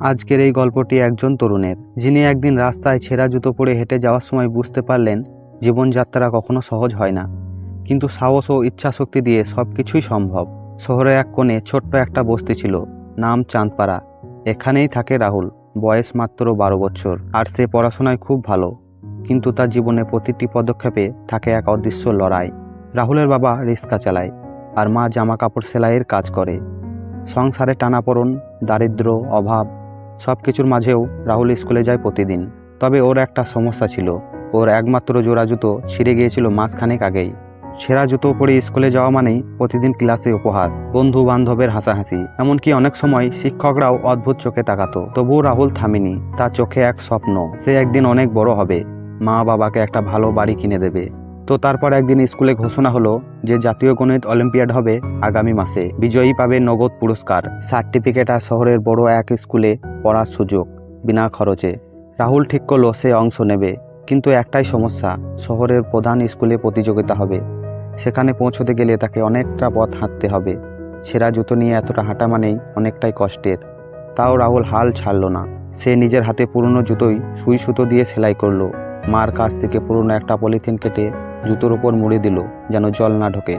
আজকের এই গল্পটি একজন তরুণের, যিনি একদিন রাস্তায় ছেঁড়া জুতো পরে হেঁটে যাওয়ার সময় বুঝতে পারলেন, জীবনযাত্রা কখনো সহজ হয় না। কিন্তু সাহস ও ইচ্ছাশক্তি দিয়ে সব কিছুই সম্ভব। শহরে এক কোণে ছোট্ট একটা বস্তি ছিল, নাম চাঁদপাড়া। এখানেই থাকে রাহুল, বয়স মাত্র বারো বছর, আর সে পড়াশোনায় খুব ভালো। কিন্তু তার জীবনে প্রতিটি পদক্ষেপে থাকে এক অদৃশ্য লড়াই। রাহুলের বাবা রিক্সা চালায়, আর মা জামা কাপড় সেলাইয়ের কাজ করে। সংসারে টানাপোড়ন দারিদ্র অভাব সব কিছুর মাঝেও রাহুল স্কুলে যায় প্রতিদিন। তবে ওর একটা সমস্যা ছিল। ওর একমাত্র জোড়া জুতো ছিঁড়ে গিয়েছিল মাসখানেক আগেই। ছেঁড়া জুতো পরে স্কুলে যাওয়া মানেই প্রতিদিন ক্লাসে উপহাস বন্ধু বান্ধবের হাসাহাসি। এমনকি অনেক সময় শিক্ষকরাও অদ্ভুত চোখে তাকাতো। তবুও রাহুল থামেনি। তার চোখে এক স্বপ্ন, সে একদিন অনেক বড় হবে। মা বাবাকে একটা ভালো বাড়ি কিনে দেবে। তো তারপর একদিন স্কুলে ঘোষণা হলো যে জাতীয় গণিত অলিম্পিয়াড হবে আগামী মাসে। বিজয়ী পাবে নগদ পুরস্কার, সার্টিফিকেট আর শহরের বড় এক স্কুলে পড়ার সুযোগ বিনা খরচে। রাহুল ঠিক করল, সে অংশ নেবে। কিন্তু একটাই সমস্যা, শহরের প্রধান স্কুলে প্রতিযোগিতা হবে। সেখানে পৌঁছতে গেলে তাকে অনেকটা পথ হাঁটতে হবে। সেরা জুতো নিয়ে এতটা হাঁটা মানেই অনেকটাই কষ্টের। তাও রাহুল হাল ছাড়ল না। সে নিজের হাতে পুরনো জুতোই সুই সুতো দিয়ে সেলাই করল। মার কাছ থেকে পুরনো একটা পলিথিন কেটে জুতোর উপর মুড়ে দিল, যেন জল না ঢোকে।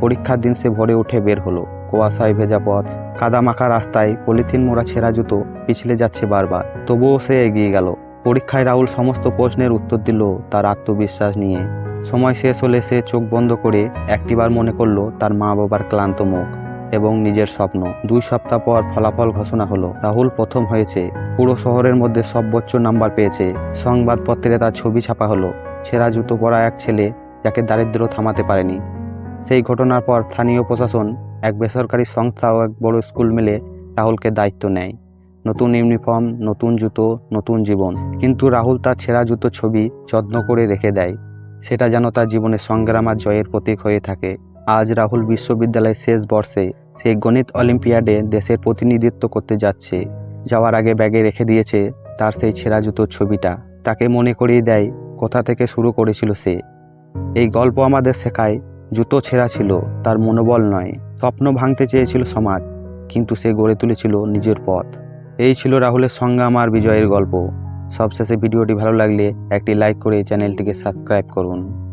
পরীক্ষার দিন সে ভরে উঠে বের হলো। কুয়াশায় ভেজা পথ কাদা মাখা রাস্তায় পলিথিন মোড়া ছেঁড়া জুতো পিছলে যাচ্ছে বারবার। তবুও সে এগিয়ে গেল। পরীক্ষায় রাহুল সমস্ত প্রশ্নের উত্তর দিল তার আত্মবিশ্বাস নিয়ে। সময় শেষ হলে সে চোখ বন্ধ করে একটিবার মনে করল তার মা বাবার ক্লান্ত মুখ এবং নিজের স্বপ্ন। দুই সপ্তাহ পর ফলাফল ঘোষণা হলো, রাহুল প্রথম হয়েছে। পুরো শহরের মধ্যে সর্বোচ্চ নাম্বার পেয়েছে। সংবাদপত্রে তার ছবি ছাপা হলো। ছেঁড়া জুতো পরা এক ছেলে যাকে দারিদ্র থামাতে পারেনি। সেই ঘটনার পর স্থানীয় প্রশাসন, এক বেসরকারি সংস্থা ও এক বড় স্কুল মিলে রাহুলকে দায়িত্ব নেয়। নতুন ইউনিফর্ম, নতুন জুতো, নতুন জীবন। কিন্তু রাহুল তার ছেঁড়া জুতো ছবি যত্ন করে রেখে দেয়। সেটা যেন তার জীবনের সংগ্রাম আর জয়ের প্রতীক হয়ে থাকে। আজ রাহুল বিশ্ববিদ্যালয়ের শেষ বর্ষে সেই গণিত অলিম্পিয়াডে দেশের প্রতিনিধিত্ব করতে যাচ্ছে। যাওয়ার আগে ব্যাগে রেখে দিয়েছে তার সেই ছেঁড়া জুতোর ছবিটা। তাকে মনে করিয়ে দেয় কোথা থেকে শুরু করেছিল সে। এই গল্প আমাদের শেখায়, জুতো ছেঁড়া ছিল, তার মনোবল নয়, স্বপ্ন ভাঙতে চেয়েছিল সমাজ, কিন্তু সে গড়ে তুলেছিল নিজের পথ। এই ছিল রাহুলের সংগ্রাম আর বিজয়ের গল্প। সবশেষে ভিডিওটি ভালো লাগলে একটি লাইক করে চ্যানেলটিকে সাবস্ক্রাইব করুন।